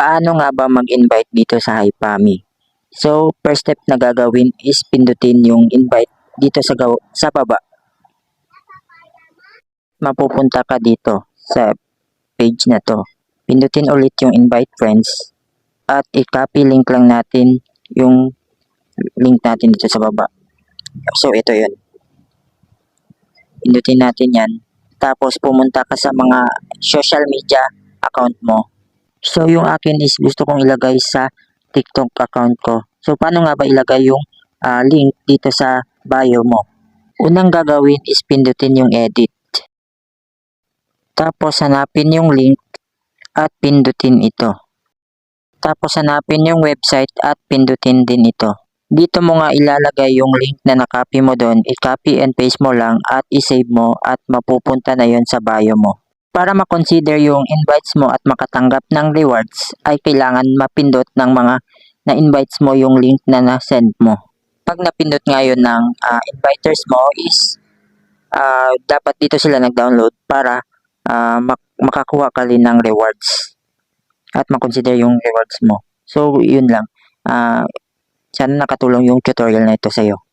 Paano nga ba mag-invite dito sa Hypami? So, first step na gagawin is pindutin yung invite dito sa, gaw- sa baba. Mapupunta ka dito sa page na to. Pindutin ulit yung invite friends at i-copy link lang natin yung link natin dito sa baba. So, ito yun. Pindutin natin yan. Tapos, pumunta ka sa mga social media account mo. So, yung akin is gusto kong ilagay sa TikTok account ko. So, paano nga ba ilagay yung ah, link dito sa bio mo? Unang gagawin is pindutin yung edit. Tapos, hanapin yung link at pindutin ito. Tapos, hanapin yung website at pindutin din ito. Dito mo nga ilalagay yung link na nakopy mo doon, i-copy and paste mo lang at i-save mo at mapupunta na yon sa bio mo. Para ma-consider yung invites mo at makatanggap ng rewards, ay kailangan mapindot ng mga na-invites mo yung link na na-send mo. Pag napindot nga yun ng ah, inviters mo is ah, dapat dito sila nag-download para ah, mak- makakuha ka rin ng rewards at makonsider yung rewards mo. So, yun lang. Ah, sana nakatulong yung tutorial na ito sa'yo.